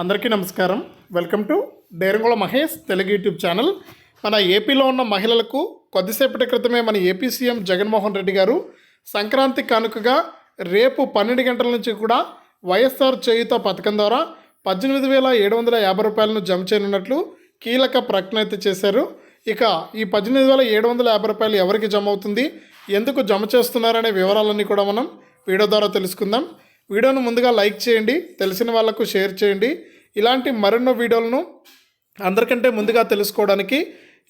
అందరికీ నమస్కారం. Welcome to Derangula Mahesh Telugu YouTube channel. మన ఏపీలో ఉన్న మహిళలకు కొద్దిసేపటి క్రితమే మన ఏపీ సీఎం జగన్మోహన్ రెడ్డి గారు సంక్రాంతి కానుకగా రేపు పన్నెండు గంటల నుంచి కూడా వైఎస్ఆర్ చేయుత పథకం ద్వారా పద్దెనిమిది వేల ఏడు వందల యాభై రూపాయలను జమ చేయనున్నట్లు కీలక ప్రకటన అయితే చేశారు. ఇక ఈ పద్దెనిమిది వేల ఏడు వందల యాభై రూపాయలు ఎవరికి జమ అవుతుంది? ఎందుకు జమ చేస్తున్నారనే వివరాలన్నీ కూడా మనం వీడియో ద్వారా తెలుసుకుందాం. వీడియోను ముందుగా లైక్ చేయండి తెలిసిన వాళ్ళకు షేర్ చేయండి. ఇలాంటి మరెన్నో వీడియోలను అందరికంటే ముందుగా తెలుసుకోవడానికి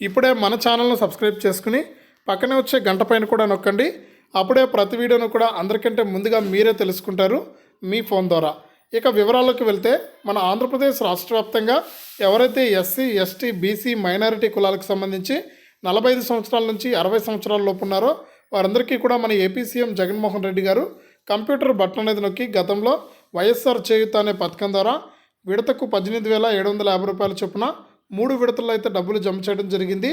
ఇప్పుడే మన ఛానల్ను సబ్స్క్రైబ్ చేసుకుని పక్కనే వచ్చే గంట పైన కూడా నొక్కండి. అప్పుడే ప్రతి వీడియోను కూడా అందరికంటే ముందుగా మీరే తెలుసుకుంటారు మీ ఫోన్ ద్వారా. ఇక వివరాల్లోకి వెళ్తే మన ఆంధ్రప్రదేశ్ రాష్ట్ర వ్యాప్తంగా ఎవరైతే ఎస్సీ ఎస్టీ బీసీ మైనారిటీ కులాలకు సంబంధించి నలభై ఐదు సంవత్సరాల నుంచి అరవై సంవత్సరాల లోపు ఉన్నారో వారందరికీ కూడా మన ఏపీ సీఎం జగన్మోహన్ రెడ్డి గారు కంప్యూటర్ బటన్ అనేది నొక్కి గతంలో వైఎస్ఆర్ చేయుత అనే పథకం ద్వారా విడతకు పద్దెనిమిది వేల ఏడు వందల యాభై రూపాయల చొప్పున మూడు విడతల్లో అయితే డబ్బులు జమ చేయడం జరిగింది.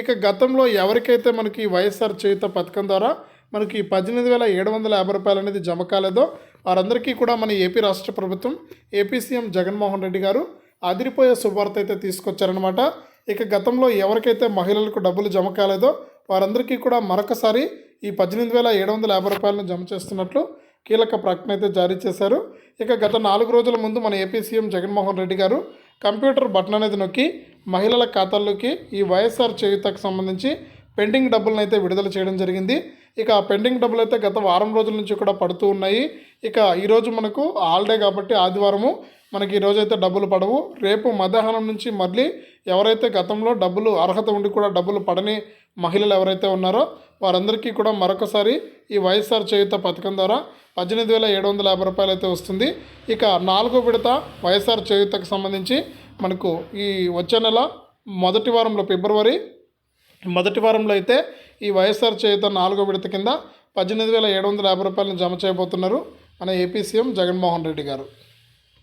ఇక గతంలో ఎవరికైతే మనకి వైఎస్ఆర్ చేయుత పథకం ద్వారా మనకి పద్దెనిమిది వేల ఏడు వందల యాభై రూపాయలు అనేది జమ కాలేదో వారందరికీ కూడా మన ఏపీ రాష్ట్ర ప్రభుత్వం ఏపీ సీఎం జగన్మోహన్ రెడ్డి గారు అదిరిపోయే శుభార్త అయితే తీసుకొచ్చారనమాట ఇక గతంలో ఎవరికైతే మహిళలకు డబ్బులు జమ కాలేదో వారందరికీ కూడా మరొకసారి ఈ పద్దెనిమిది వేల ఏడు వందల యాభై రూపాయలను జమ చేస్తున్నట్లు కీలక ప్రకటన అయితే జారీ చేశారు. ఇక గత నాలుగు రోజుల ముందు మన ఏపీ సీఎం జగన్మోహన్ రెడ్డి గారు కంప్యూటర్ బటన్ అనేది నొక్కి మహిళల ఖాతాల్లోకి ఈ వైఎస్ఆర్ చేయుతకు సంబంధించి పెండింగ్ డబ్బులను అయితే విడుదల చేయడం జరిగింది. ఇక ఆ పెండింగ్ డబ్బులు అయితే గత వారం రోజుల నుంచి కూడా పడుతూ ఉన్నాయి. ఇక ఈరోజు మనకు హాలిడే కాబట్టి ఆదివారము మనకి ఈరోజు అయితే డబ్బులు పడవు. రేపు మధ్యాహ్నం నుంచి మళ్ళీ ఎవరైతే గతంలో డబ్బులు అర్హత ఉండి కూడా డబ్బులు పడని మహిళలు ఎవరైతే ఉన్నారో వారందరికీ కూడా మరొకసారి ఈ వైఎస్ఆర్ చేయుత పథకం ద్వారా పద్దెనిమిది వేల ఏడు వందల యాభై రూపాయలు అయితే వస్తుంది. ఇక నాలుగో విడత వైఎస్ఆర్ చేయుతకు సంబంధించి మనకు ఈ వచ్చే నెల మొదటి వారంలో ఫిబ్రవరి మొదటి వారంలో అయితే ఈ వైఎస్ఆర్ చేయుత నాలుగో విడత కింద పద్దెనిమిది వేల ఏడు వందల యాభై రూపాయలను జమ చేయబోతున్నారు మన ఏపీ సీఎం జగన్మోహన్ రెడ్డి గారు.